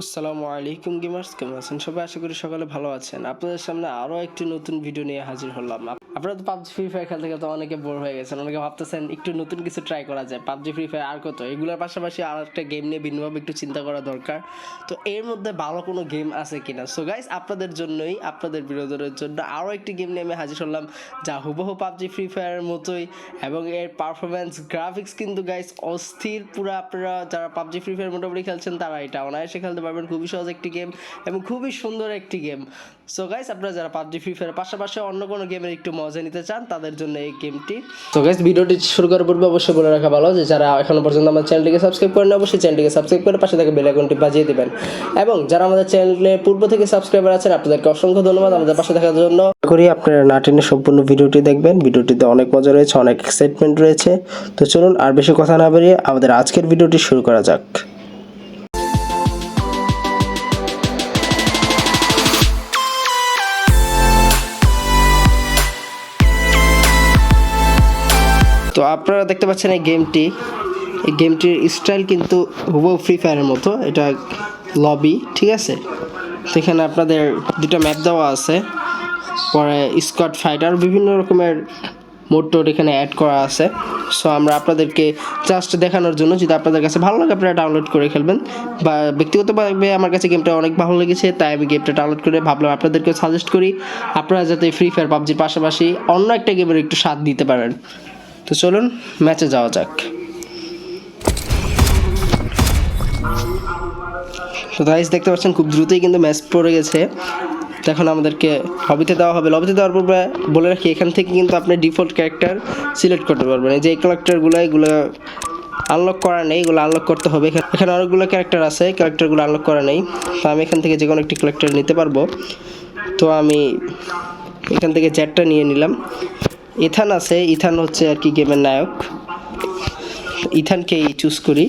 আসসালামু আলাইকুম গেমার্স, কেমন আছেন? সবাই আশা করি সকালে ভালো আছেন। আপনাদের সামনে আরও একটি নতুন ভিডিও নিয়ে হাজির হলাম। আপনারা তো পাবজি ফ্রি ফায়ার খেলতে খেলতে অনেকে বোর হয়ে গেছেন। অনেকে ভাবতেছেন একটু নতুন কিছু ট্রাই করা যায়। পাবজি ফ্রি ফায়ার আর কত? এগুলোর পাশাপাশি আর একটা গেম নিয়ে ভিন্নভাবে একটু চিন্তা করা দরকার। তো এর মধ্যে ভালো কোনো গেম আছে কিনা? সো গাইস আপনাদের জন্যই, আপনাদের বিনোদনের জন্য আরও একটি গেম নিয়ে আমি হাজির হলাম, যা হুবহু পাবজি ফ্রি ফায়ারের মতোই, এবং এর পারফরমেন্স গ্রাফিক্স কিন্তু গাইস অস্থির। পুরো আপনারা যারা পাবজি ফ্রি ফায়ার মোটামুটি খেলছেন, তারা এটা অনায়াসে খেলতে পারবেন, খুবই সহজ একটি গেম এবং খুবই সুন্দর একটি গেম সো গাইস আপনারা যারা পাবজি ফ্রি ফায়ারের পাশাপাশি অন্য কোনো গেমের একটু মজা নিতে চান, তাদের জন্য এই গেমটি তো গাইস ভিডিওটি শুরু করার পূর্বে অবশ্যই বলে রাখা ভালো যে যারা এখনও পর্যন্ত আমার চ্যানেলটিকে সাবস্ক্রাইব করেন অবশ্যই চ্যানেলটিকে সাবস্ক্রাইব করে পাশে থাকা বেল আইকনটি বাজিয়ে দিবেন। এবং যারা আমাদের চ্যানেলে পূর্ব থেকে সাবস্ক্রাইবার আছেন, আপনাদেরকে অসংখ্য ধন্যবাদ। আমাদের পাশে থাকার জন্য করি আপনারা না টেনে সম্পূর্ণ ভিডিওটি দেখবেন। ভিডিওটিতে অনেক মজা রয়েছে, অনেক এক্সাইটমেন্ট রয়েছে। তো চলুন আর বেশি কথা না বেরিয়ে আমাদের আজকের ভিডিওটি শুরু করা যাক। আপনারা দেখতে পাচ্ছেন এই গেমটি। এই গেমটির স্টাইল কিন্তু হুবহু ফ্রি ফায়ারের মতো। এটা লবি ঠিক আছে? তো এখানে আপনাদের দুটো ম্যাপ দেওয়া আছে। পরে স্কট ফাইটার বিভিন্ন রকমের মোড টোড এখানে অ্যাড করা আছে। সো আমরা আপনাদেরকে জাস্ট দেখানোর জন্য, যদি আপনাদের কাছে ভালো লাগে, আপনারা ডাউনলোড করে খেলবেন। বা ব্যক্তিগতভাবে আমার কাছে গেমটা অনেক ভালো লেগেছে, তাই আমি গেমটা ডাউনলোড করে ভাবলাম আপনাদেরকে সাজেস্ট করি। আপনারা যাতে ফ্রি ফায়ার পাবজির পাশাপাশি অন্য একটা গেমের একটু স্বাদ দিতে পারেন। তো চলুন ম্যাচে যাওয়া যাক। তো গাইস দেখতে পাচ্ছেন খুব দ্রুতই কিন্তু ম্যাচ পড়ে গেছে। এখন আমাদেরকে লবিতে দেওয়া হবে। লবিতে দেওয়ার পূর্বে বলে রাখি, এখান থেকে কিন্তু আপনি ডিফল্ট ক্যারেক্টার সিলেক্ট করতে পারবেন। এই যে এই ক্যারেক্টারগুলো এগুলো আনলক করা নেই, এগুলো আনলক করতে হবে। এখানে এখানে অনেকগুলো ক্যারেক্টার আছে ক্যারেক্টারগুলো আনলক করা নেই। তো আমি এখান থেকে যে কোনো একটি ক্যারেক্টার নিতে পারব। তো আমি এখান থেকে জ্যাটটা নিয়ে নিলাম। ইথান আছে, ইথান হচ্ছে আর কি গেমের নায়ক। ইথানকেই চুজ করি।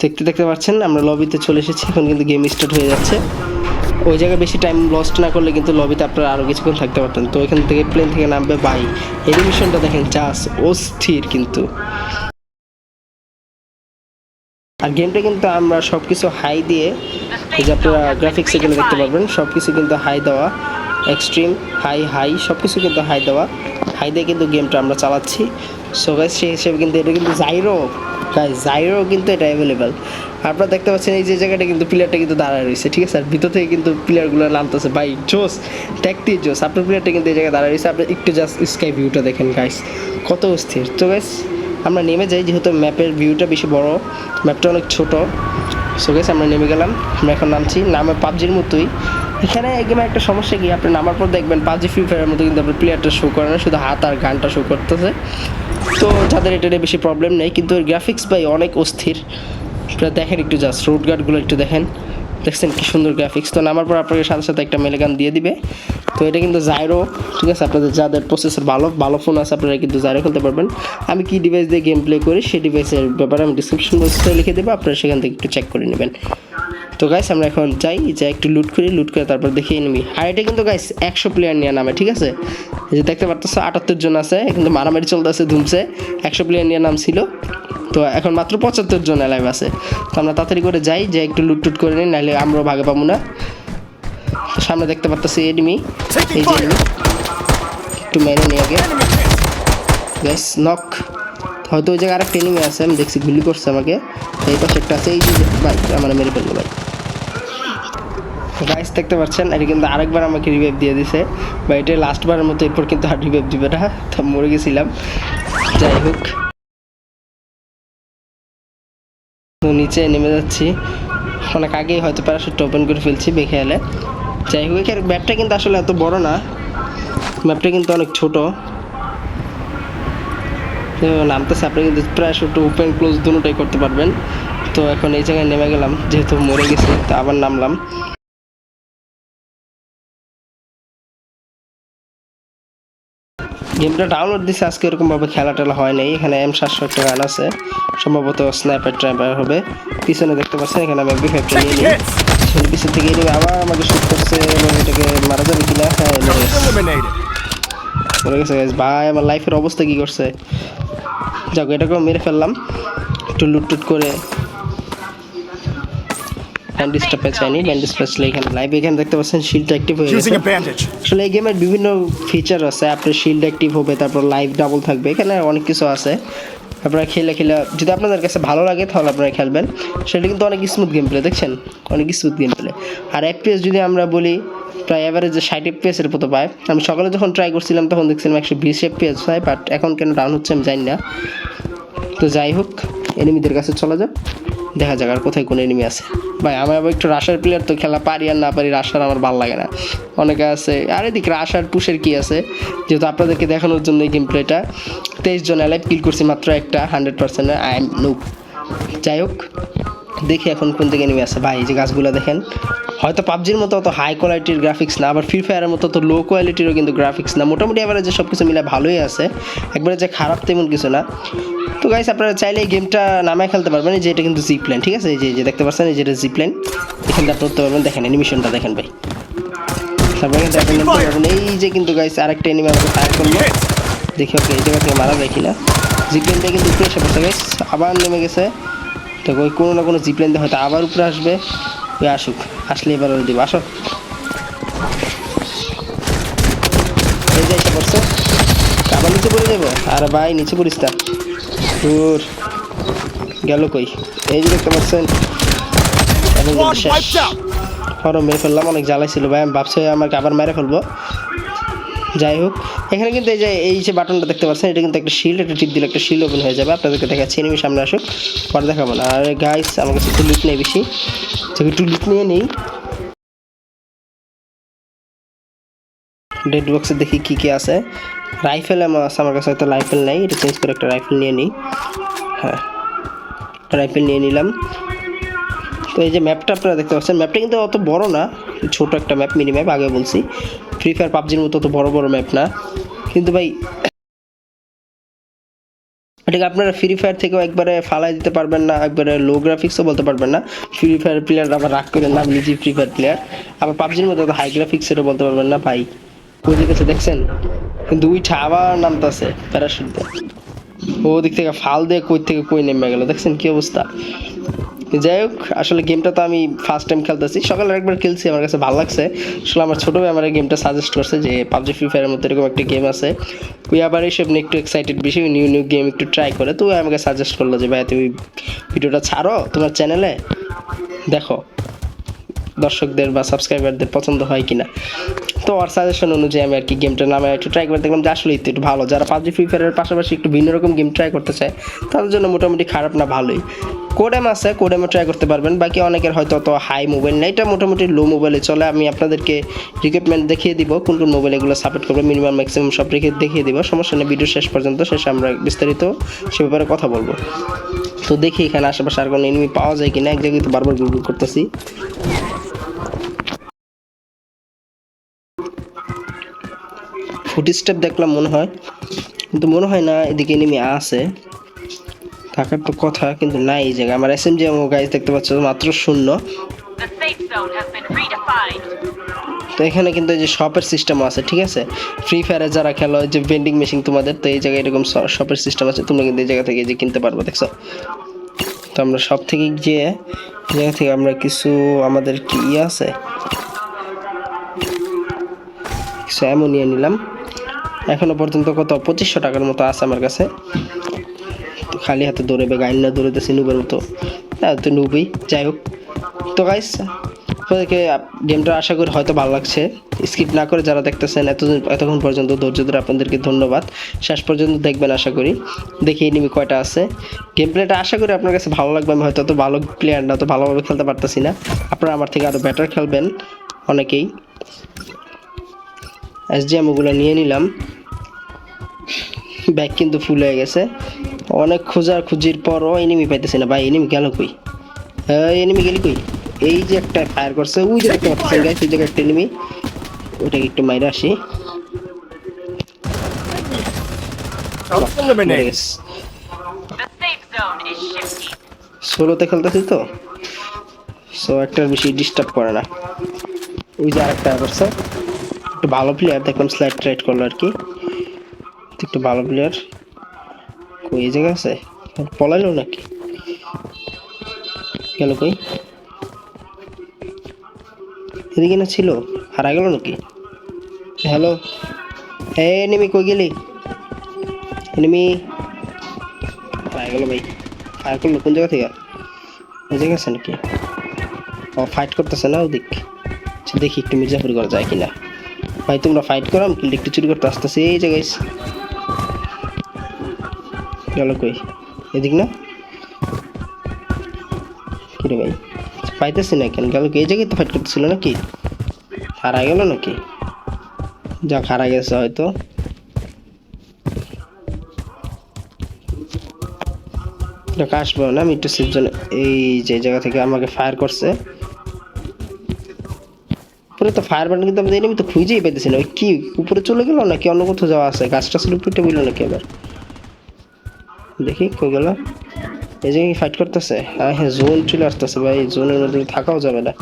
দেখতে দেখতে পাচ্ছেন, আমরা লবিতে চলে এসেছি, এখন কিন্তু গেম স্টার্ট হয়ে যাচ্ছে। ওই জায়গায় বেশি টাইম লস্ট না করলে কিন্তু লবিতে আপনারা আরও কিছুক্ষণ থাকতে পারতেন। তো এখান থেকে প্লেন থেকে নামবে বাই এনিমেশনটা দেখেন চাষ অস্থির কিন্তু। আর গেমটা কিন্তু আমরা সব কিছু হাই দিয়ে যে আপনারা গ্রাফিক্স এখানে দেখতে পারবেন সব কিছু কিন্তু হাই দেওয়া। এক্সট্রিম হাই হাই সব কিছু কিন্তু হাই দেওয়া। হাই দিয়ে কিন্তু গেমটা আমরা চালাচ্ছি। সো গাইস সেই হিসেবে কিন্তু এটা কিন্তু জাইরো গাইস জাইরো কিন্তু এটা অ্যাভেলেবেল আপনারা দেখতে পাচ্ছেন এই যে জায়গাটা কিন্তু প্লেয়ারটা কিন্তু দাঁড়ায় রয়েছে, ঠিক আছে? আর ভিতর থেকে কিন্তু প্লেয়ারগুলো নামতেছে। ভাই, জোস দেখতে জোস। আপনার প্লেয়ারটা কিন্তু এই জায়গায় দাঁড়ায় রয়েছে। আপনি একটু জাস্ট স্কাই ভিউটা দেখেন গাইস কত অস্থির। তো গাইস আমরা নেমে যাই, যেহেতু ম্যাপের ভিউটা বেশি বড় ম্যাপটা অনেক ছোট। সো গেছে আমরা নেমে গেলাম। আমরা এখন নামছি। নামে পাবজির মতোই। এখানে গেমে একটা সমস্যা কি? আপনি নামার পর দেখবেন পাবজি ফ্রি ফায়ারের মতো কিন্তু আপনার প্লেয়ারটা শো করে না, শুধু হাত আর গানটা শো করতেছে। তো যাদের এটা নিয়ে বেশি প্রবলেম নেই, কিন্তু গ্রাফিক্স ভাই অনেক অস্থির। দেখেন একটু জাস্ট রুট গার্ডগুলো একটু দেখেন। দেখছেন কি সুন্দর গ্রাফিক্স তো নামার পর আপনাকে সাথে সাথে একটা মেলেগান দিয়ে দিবে। তো এটা কিন্তু জাইরো ঠিক আছে? আপনাদের যাদের প্রসেসর ভালো ভালো ফোন আছে, আপনারা কিন্তু জাইরো খেলতে পারবেন। আমি কি ডিভাইস দিয়ে গেম প্লে করি, সেই ডিভাইসের ব্যাপারে আমি ডিসক্রিপশন বক্সে লিখে দেবো, আপনারা সেখান থেকে একটু চেক করে নেবেন। তো গাইস আমরা এখন যাই, যে একটু লুট করি লুট করে তারপর দেখে নিবি। আর এটা কিন্তু গাইস একশো প্লেয়ার নিয়ে নামে, ঠিক আছে? যে দেখতে পারতেছো, আটাত্তর জন আছে, কিন্তু মারামারি চলতেছে, ধুমছে। একশো প্লেয়ার নিয়ে নাম ছিল। তো এখন মাত্র পঁচাত্তর জন লাইভ আছে। তো আমরা তাড়াতাড়ি করে যাই, যে একটু লুটটুট করে নিই, নাহলে আমরাও ভাগে পাবো না। সামনে দেখতে পারতেছি এডমি এই যে একটু মেরে নিয়ে আগে। গ্যাস নক হয়তো ওই জায়গায় আরেকটা এনিমি আছে, আমি দেখছি গুলি করছে আমাকে। এই পাশে একটা আছে, এই যে ভাই, আমার মেরে ফেলল ভাই। গাইস দেখতে পাচ্ছেন, এটা কিন্তু আরেকবার আমাকে রিভাইভ দিয়ে দিছে। বা এটা লাস্টবারের মতো, এরপর কিন্তু আর রিভাইভ দিবে না, তো মরে গেছিলাম। যাই হোক। তো নিচে নেমে যাচ্ছি। অনেক আগেই হয়তো প্যারাশুটটা ওপেন করে ফেলছি বেখেয়ালে। যাই হোক, এখানে ম্যাপটা কিন্তু আসলে এত বড় না। ম্যাপটা কিন্তু অনেক ছোট। নামতেছে আপনি কিন্তু প্যারাশুট ওপেন ক্লোজ দুটোটাই করতে পারবেন। তো এখন এই জায়গায় নেমে গেলাম, যেহেতু মরে গেছি, তো আবার নামলাম। গেমটা ডাউনলোড দিছে, আজকে এরকমভাবে খেলা টেলা হয় নাই। এখানে এম সাতশো একটা গান আছে। সম্ভবত স্ন্যাপের ট্র্যাপার হবে। পিছনে দেখতে পাচ্ছেন, এখানে আমি এমবি ফাইভটা নিয়ে নিই। পিছনে থেকে নিয়ে আবার আমাকে শুট করছে এবং এটাকে মারা যাবে কিনা? হ্যাঁ মরে গেছে। ভাই, আমার লাইফের অবস্থা কি করছে? যাক, এটাকেও মেরে ফেললাম। একটু লুট টুট করে ব্যান্ডেজ পাচ্ছিলে এখানে লাইভ এখানে দেখতে পাচ্ছেন শিল্ড অ্যাক্টিভ হয়ে গেছে. আসলে এই গেমের বিভিন্ন ফিচার আছে আপনার শিল্ড অ্যাক্টিভ হবে তারপর লাইভ ডাবল থাকবে এখানে অনেক কিছু আছে। আপনারা খেলে খেলে যদি আপনাদের কাছে ভালো লাগে তাহলে আপনারা খেলবেন। সেটা কিন্তু অনেক স্মুথ গেম প্লে দেখছেন? অনেক স্মুথ গেম প্লে আর এফপিএস যদি আমরা বলি প্রায় অ্যাভারেজে ষাট এফপিএসের মতো পায়। আমি সকালে যখন ট্রাই করছিলাম তখন দেখছিলাম একশো বিশ এফপিএস হয় বাট এখন কেন ডাউন হচ্ছে আমি জানি না। তো যাই হোক এনিমিদের কাছে চলে যাও দেখা যাক আর কোথায় কোন এনিমি আছে। ভাই, আমি আবার একটু রাশার প্লেয়ার তো খেলা পারি আর না পারি রাশার আমার ভালো লাগে না। অনেকে আছে, আর এদিক রাশার পুষের কি আছে? যেহেতু আপনাদেরকে দেখানোর জন্য এই গেম প্লেটা তেইশ জন অ্যালাইভ কিল করছি মাত্র একটা hundred percent I am noob যাই হোক দেখি এখন কোন দিকে নেমে আছে ভাই, এই যে গাছগুলো দেখেন, হয়তো পাবজির মতো অত হাই কোয়ালিটির গ্রাফিক্স না, আবার ফ্রি ফায়ারের মতো তো লো কোয়ালিটিরও কিন্তু গ্রাফিক্স না। মোটামুটি অ্যাভারেজে সব কিছু মিলে ভালোই আছে। একবারে যে খারাপ তেমন কিছু না। তো গাইস আপনারা চাইলে এই গেমটা নামায় খেলতে পারবেন। যে এটা কিন্তু জি প্ল্যান ঠিক আছে? এই যে দেখতে পাচ্ছেন, এই যে এটা জি প্ল্যান এখানটা করতে পারবেন। দেখেন অ্যানিমেশনটা দেখেন ভাই। এই যে কিন্তু গাইস আরেকটা এনিমি আমাকে ফায়ার করল। দেখি ওকে এই জায়গা থেকে মারা যায় কিনা। জি প্লেনটা কিন্তু উপরে এসে পড়ছে গাইস আবার নেমে গেছে। তো ওই কোনো না কোনো জি প্লেন হয়তো আবার উপরে আসবে। ওই আসুক আসলে এবার ওই দিব। আসো। এই যে এসে পড়ছে। আবার নিচে পড়ে যাব? আর ভাই নিচে পড়িস না দূর। গেল কই? এই যে দেখতে পাচ্ছেন। এখন শেষ। ফরম মেরে ফেললাম অনেক জ্বালাই ছিল ভাই আমি ভাবছি আমাকে আবার মেরে ফেলব। যাই হোক, এখানে কিন্তু এই যে এই যে বাটনটা দেখতে পাচ্ছেন, এটা কিন্তু একটা শিল্ড একটা টিপ দিলে একটা শিল্ড ওপেন হয়ে যাবে। আপনাদেরকে দেখাচ্ছি এনিমি সামনে আসুক, পরে দেখাবো না। আর গাইস আমার কাছে একটু লুট নেই বেশি। একটু লুট নিয়ে নেই। ডেড বক্সে দেখি কি কি আছে। রাইফেল আছে, আমার কাছে হয়তো রাইফেল নাই। এটা চেঞ্জ করে একটা রাইফেল নিয়ে নিই। হ্যাঁ রাইফেল নিয়ে নিলাম। তো এই যে ম্যাপটা আপনারা দেখতে পাচ্ছেন ম্যাপটা কিন্তু অত বড় না, ছোট একটা ম্যাপ মিনি ম্যাপ আগে বলছি। ফ্রি ফায়ার পাবজির মতো অত বড় বড় ম্যাপ না। কিন্তু ভাই, এটাকে আপনারা ফ্রি ফায়ার থেকেও একবারে ফালাই দিতে পারবেন না, একবারে লো গ্রাফিক্সও বলতে পারবেন না। ফ্রি ফায়ার প্লেয়ার আবার রাগ করে নাম নিজেই ফ্রি ফায়ার প্লেয়ার আবার পাবজির মতো হাই গ্রাফিক্সেরও বলতে পারবেন না, ভাই। বুঝে দিকে দেখছেন? কিন্তু উইঠা আবার নামতাছে, প্যারাশুট ও দিক থেকে ফাল দিয়ে কই থেকে কই নেমে গেল, দেখছেন কি অবস্থা? যাই হোক, আসলে গেমটা তো আমি ফার্স্ট টাইম খেলতেছি। সকালে একবার খেলছি, আমার কাছে ভালো লাগছে। আসলে আমার ছোটো ভাই আমার গেমটা সাজেস্ট করছে যে পাবজি ফ্রি ফায়ারের মধ্যে এরকম একটা গেম আছে। ওই আবার এইসব নিয়ে একটু এক্সাইটেড বেশি নিউ নিউ গেম একটু ট্রাই করে। তো আমাকে সাজেস্ট করল যে, ভাই, তুমি ভিডিওটা ছাড়ো তোমার চ্যানেলে দেখো, দর্শকদের বা সাবস্ক্রাইবারদের পছন্দ হয় কিনা। তো ওর সাজেশন অনুযায়ী আমি আর কি গেমটা নামে একটু ট্রাই করে দেখলাম যে, আসলে একটু ভালো। যারা পাবজি ফ্রি ফায়ারের পাশাপাশি একটু ভিন্ন রকম গেম ট্রাই করতে চায়, তাদের জন্য মোটামুটি খারাপ না, ভালোই। কোডেম আছে কোডেমে ট্রাই করতে পারবেন। বাকি অনেকের হয়তো অত হাই মোবাইল নেই। এটা মোটামুটি লো মোবাইলে চলে। আমি আপনাদেরকে রিকুইপমেন্ট দেখিয়ে দিব, কোন কোন মোবাইল এগুলো সাপোর্ট করবে মিনিমাম ম্যাক্সিমাম সব রেখে দেখিয়ে দিব। সমস্যা নেই ভিডিও শেষ পর্যন্ত, শেষে আমরা বিস্তারিত সে ব্যাপারে কথা বলব। তো দেখি এখানে আশেপাশে আর কোনো এনিমি পাওয়া যায় কিনা। এক জায়গায় তো বারবার গুগল করতেছি। ফুট স্টেপ দেখলাম মনে হয়। কিন্তু মনে হয় না, এদিকে এনিমি আছে। থাকার তো কথা, কিন্তু নাই এই জায়গায় আমার এস এম জি গাইজ দেখতে পাচ্ছ, মাত্র শূন্য. তো এখানে কিন্তু এই যে শপের সিস্টেম আছে, ঠিক আছে? ফ্রি ফায়ারে যারা খেলো যে ভেন্ডিং মেশিন তোমাদের, তো এই জায়গায় এরকম শপের সিস্টেম আছে, তোমরা কিন্তু এই জায়গা থেকে যে কিনতে পারব, দেখছ? তো আমরা সব থেকে গিয়ে, এই জায়গা থেকে আমরা কিছু আমাদের কি ইয়ে আছে? কিছু এমন নিয়ে নিলাম। এখনও পর্যন্ত কত? পঁচিশশো টাকার মতো আছে আমার কাছে। খালি হাতে দৌড়েবে গাইন না দৌড়েতেছি নুবের মতো। তো নুবই, যাই হোক। তো গাইস আপনাদেরকে গেমটা আশা করি হয়তো ভালো লাগছে। স্কিপ না করে যারা দেখতেছেন, এতদিন, এতক্ষণ পর্যন্ত ধৈর্য ধরে আপনাদেরকে ধন্যবাদ। শেষ পর্যন্ত দেখবেন আশা করি। দেখি নিবি কয়টা আছে। গেম প্লেটা আশা করি আপনার কাছে ভালো লাগবে। আমি হয়তো অত ভালো প্লেয়ার না তো ভালোভাবে খেলতে পারতেছি না। আপনারা আমার থেকে আরও বেটার খেলবেন অনেকেই। এস আমি ওগুলো নিয়ে নিলাম। ব্যাগ কিন্তু ফুল হয়ে গেছে। অনেক খোঁজার খুঁজির পরও এনিমি পাইতেছি না। ভাই এনিমি গেল কই? এনিমি গেলি কই? এই যে একটা ফায়ার করছে ওই যে দেখতে পাচ্ছেন গাইস ওই জায়গায় একটা এনিমি ওটাকে একটু মাইরে আসি. সোলোতে খেলতেছি তো। সো একটার বেশি ডিস্টার্ব করে না। ওই যে আরেকটা করছে। একটু ভালো প্লেয়ার দেখলাম স্লাইড ট্রাইড করল আর কি। একটু ভালো প্লেয়ার কই? এই জায়গা আছে? পলাইলো নাকি? গেল কই? এদিকে না ছিল? হারা গেল নাকি? হ্যালো? এ নিমি কই গেলি? নিমি হারা গেল ভাই। ফায়ার করল কোন জায়গা থেকে? ওই জায়গা আছে নাকি? ও ফাইট করতেছে না ওদিক? আচ্ছা, দেখি একটু মির্জাপুর করা যায় কিনা। ভাই তোমরা ফাইট করো আমি কিন্তু একটু চুরি করতে আসতেছে। এই জায়গায় গেল কই? এদিক না? কিরে ভাই? পাইতেছি না কেন? গেল এই জায়গায় তো ফাইট করতেছিল নাকি? হারা গেল নাকি? যাক, হারা গেছে হয়তো। আসব না আমি একটু সেফ জোনে এই যে জায়গা থেকে আমাকে ফায়ার করছে। উপরে তো ফায়ার বাটন কিন্তু আমি আমি তো খুঁজেই পাইতেছি না। কি, উপরে চলে গেল নাকি অন্য কোথাও যাওয়া আছে? গাছটা শুধু পিটে বলল নাকি আবার? দেখি কই গেল। এই জায়গায় ফাইট করতেছে? হ্যাঁ হ্যাঁ জোন চলে আসতেছে ভাই জোনের মধ্যে থাকাও যাবে না।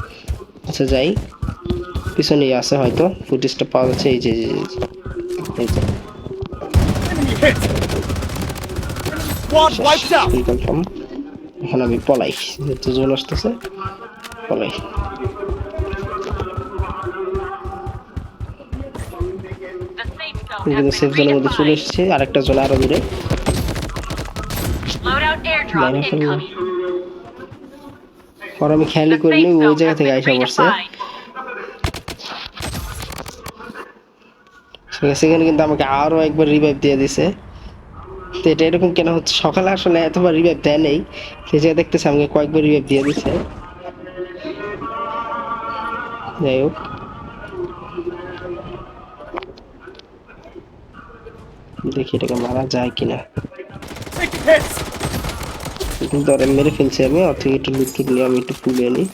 আচ্ছা যাই। পিছনেই আছে হয়তো ফুটেজটা পাওয়া যাচ্ছে এই যে এই যে, যে। যে। এখন আমি পলাই যেহেতু জোন আসতেছে পলাই। সেফ জোনের মধ্যে চলে এসেছে আরেকটা জোন আরও দূরে। পর আমি খেয়ালই করিনি ওই জায়গা থেকে আইসা পড়ছে সেখানে কিন্তু আমাকে আরও একবার রিভাইভ দিয়ে দিছে। তো এটা এরকম কেন হচ্ছে? সকালে আসলে এতবার রিভাইভ দেয় নেই। সেই জায়গায় দেখতেছে আমাকে কয়েকবার রিভাইভ দিয়ে দিছে। যাই হোক। দেখি এটাকে মারা যায় কিনা। ওরা মেরে ফেলছি আমি ওর থেকে একটু লুট নিয়ে আমি একটু তুলে নিই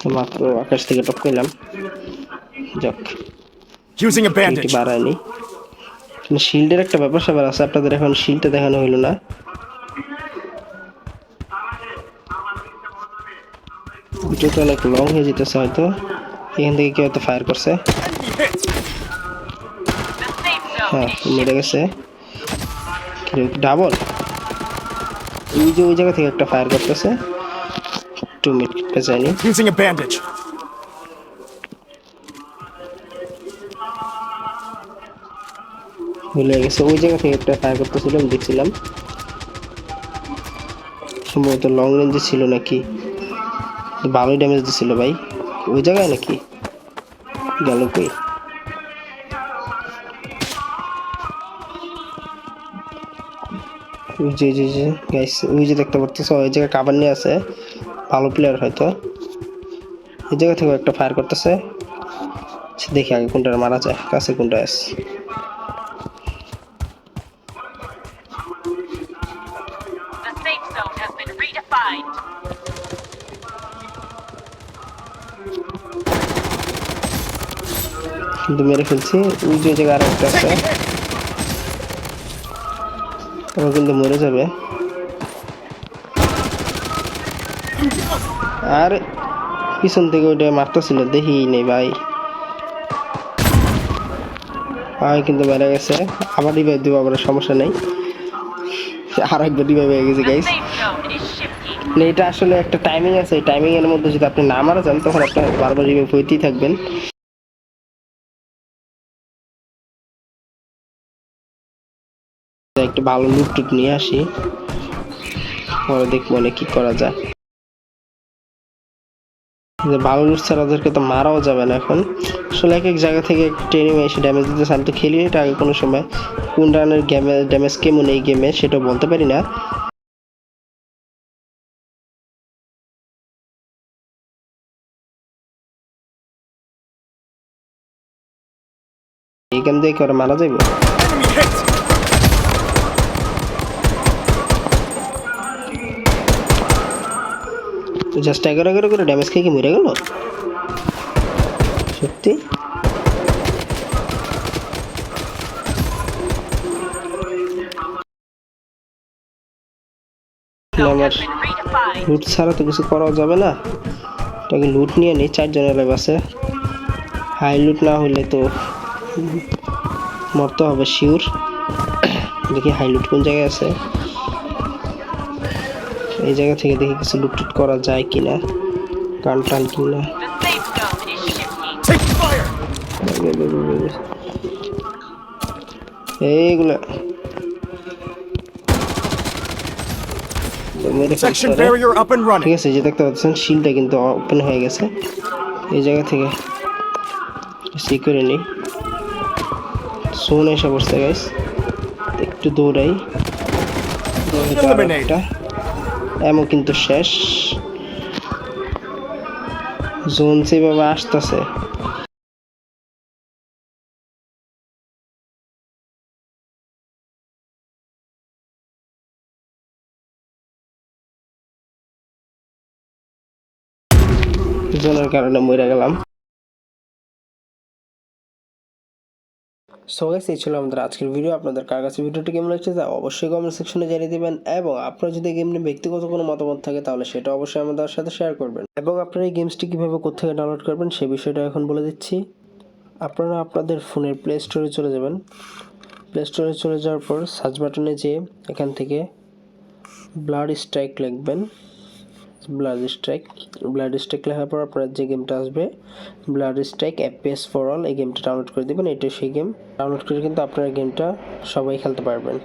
তো মাত্র আকাশ থেকে টপ পেলাম যাক a এটি bandage. বাড়ায়নি শিল্ডের একটা ব্যাপার স্যাপার আছে আপনাদের এখন শিল্ডটা দেখানো হইল না। ভিডিওটা অনেক লং হয়ে যেতেছে হয়তো। এখান থেকে কেউ হয়তো ফায়ার করছে। হ্যাঁ মেরে গেছে। ডাবল ওই যে ওই জায়গা থেকে একটা ফায়ার করতেছে। টু মিনিট পেঁচায়নি Using a bandage. ভুলে গেছে ওই জায়গা থেকে একটা ফায়ার করতেছিল আমি দেখছিলাম। সম্ভবত লং রেঞ্জে ছিল নাকি? ভালোই ড্যামেজ দিছিল ভাই। ওই জায়গায় নাকি? গেল কই? যে যে যে গাইস ওই যে দেখতে পারতেছো ওই জায়গায় কাবার নিয়ে আছে ভালো প্লেয়ার হয়তো। এই জায়গা থেকে একটা ফায়ার করতেছে। দেখি আগে কোনটা মারা যায় কাছে কোনটা আছে. কিন্তু মেরে ফেলছি ওই যে জায়গায় আর একটা আছে। ও কিন্তু মরে যাবে। আর, পিছন থেকে ওইটা মারতেছিল দেখি নেই ভাই। ভাই কিন্তু মেরে গেছে। আবার রিভাইভ দেবো আবার সমস্যা নেই। আর একবার রিভাইভ হয়ে গেছে গাইস. মানে এটা আসলে একটা টাইমিং আছে। এই টাইমিং এর মধ্যে যদি আপনি না মারা যান, তখন আপনার বারবার রিভাইভ হইতেই থাকবেন। একটু ভালো লুট টুট নিয়ে আসি। পরে দেখব না কি করা যায়। যে ভালো লুট ছাড়া ওদেরকে তো মারাও যাবে না এখন। আসলে এক এক জায়গা থেকে ট্রেনিং এসে ড্যামেজ দিতেছে আমি তো খেলি, এটা আগে কোনো সময়। কোন রানের গেমে ড্যামেজ কেমন এই গেমে সেটা বলতে পারি না। এইখান দিয়ে কি মারা যাইব? জাস্ট এগারো এগারো করে ড্যামেজ খেয়ে কি মরে গেল? সত্যি? আমার. লুট ছাড়া তো কিছু করা যাবে না। তাকে লুট নিয়ে নিই চারজনের আছে। হাই লুট না হলে তো মরতে হবে শিওর দেখি হাই লুট কোন জায়গায় আছে। এই জায়গা থেকে দেখি কিছু লুট টুট করা যায় কিনা টান কিনা. এইগুলা। ঠিক আছে যে দেখতে পাচ্ছেন শিলটা কিন্তু ওপেন হয়ে গেছে। এই জায়গা থেকে চেক করে নিই। সোন এসে বসছে গাইস একটু দৌড়াই। Eliminate. এমন কিন্তু শেষ। জোন সেভাবে আসতেছে। জোনের কারণে মরে গেলাম। সো গাইস এই ছিল আমাদের আজকের ভিডিও আপনাদের কার কাছে ভিডিওটি কেমন লাগছে তা অবশ্যই কমেন্ট সেকশনে জানিয়ে দিবেন এবং আপনার যদি গেম নিয়ে ব্যক্তিগত কোনো মতামত থাকে, তাহলে সেটা অবশ্যই আমাদের সাথে শেয়ার করবেন। এবং আপনারা এই গেমসটি কীভাবে কোথেকে ডাউনলোড করবেন, সে বিষয়টা এখন বলে দিচ্ছি। আপনারা আপনাদের ফোনের প্লে স্টোরে চলে যাবেন। প্লে স্টোরে চলে যাওয়ার পর সার্চ বাটনে যেয়ে এখান থেকে ব্লাড স্ট্রাইক লিখবেন। ব্লাড স্ট্রাইক ব্লাড স্ট্রাইক লেখার পর আপনার যে গেমটা আসবে blood strike apps for all এই গেমটা ডাউনলোড করে দেবেন। এটা সেই গেম ডাউনলোড করে কিন্তু আপনারা গেমটা সবাই খেলতে পারবেন।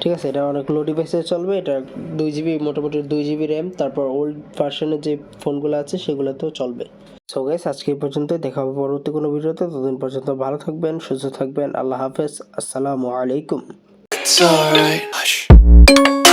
ঠিক আছে? এটা অনেক লো ডিভাইসে চলবে। এটা দুই জিবি মোটামুটি দুই জিবি র্যাম তারপর ওল্ড ভার্সনের যে ফোনগুলো আছে, সেগুলোতেও চলবে। সো গাইস আজকে পর্যন্ত দেখা হবে পরবর্তী কোনো ভিডিওতে। ততদিন পর্যন্ত ভালো থাকবেন, সুস্থ থাকবেন। আল্লাহ হাফেজ। আসসালামু আলাইকুম। It's alright.